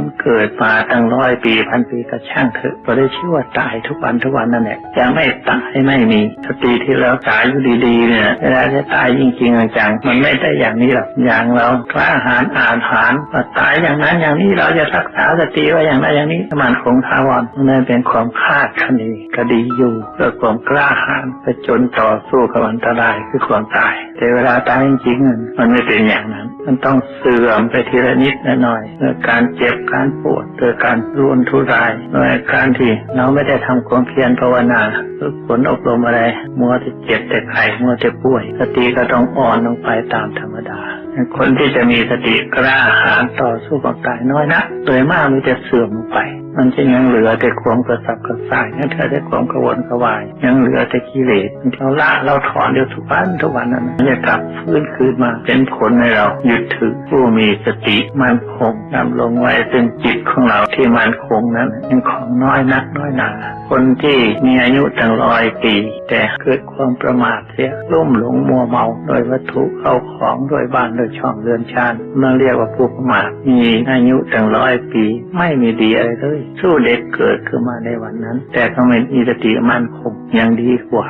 คนเกิดมาตั้งร้อยปีพันปีก็ช่างเถอะก็ได้ชื่อว่าตายทุกวันทุกวันนั่นแหละจะไม่ตายไม่มีสติที่เราตายอยู่ดีๆเนี่ยเวลาจะตายจริงๆจังๆมันไม่ได้อย่างนี้หรอกอย่างเรากล้าหาญอ่านหานว่าตายอย่างนั้นอย่างนี้เราจะรักษาสติไว้อย่างนั้นอย่างนี้มันคงทาวรนั่นเป็นความคาดคะเนก็ดีอยู่เพื่อความกล้าหาญไปจนต่อสู้กับอันตรายคือความตาย จเวลาตายจริงๆมันไม่เป็นอย่างนั้น มันต้องเสื่อมไปทีละนิดละหน่อยโดยการเจ็บการปวดโดยการรุนทุรายโดยการที่เราไม่ได้ทำความเพียรภาวนาฝึกฝนอบรมอะไร มัวแต่เจ็บแต่ไข้มัวแต่ป่วยสติก็ต้องอ่อนลงไปตามธรรมดา คนที่จะมีสติกล้าหาญต่อสู้กับตายน้อยนะโดยมากมันจะเสื่อมลงไป มันจะยังเหลือแต่ความกระสับกระส่ายยังเหลือแต่ความกระวนกระวาย ยังเหลือแต่กิเลสเราละเราถอนเดี๋ยวทุกวันทุกวันนั้นจะกลับฟื้นคืนมาเป็นผลให้เราหยึดถือผู้มีสติมันคงดำลงไว้ซึ่งจิตของเราที่มันคงนั้นเป็นของน้อยนักน้อยหนาคนที่มีอายุตั้งร้อยปี แต่เกิดความประมาทเสียลุ่มหลงมัวเมาโดยวัตถุเข้าของโดยบ้านโดยช่องเรือนชานเราเรียกว่าผู้ประมาทมีอายุตั้งร้อยปี ไม่มีดีอะไรเลย สู้เด็กเกิดขึ้นมาในวันนั้น แต่ก็ไม่มีสติมั่นคงยังดีกว่า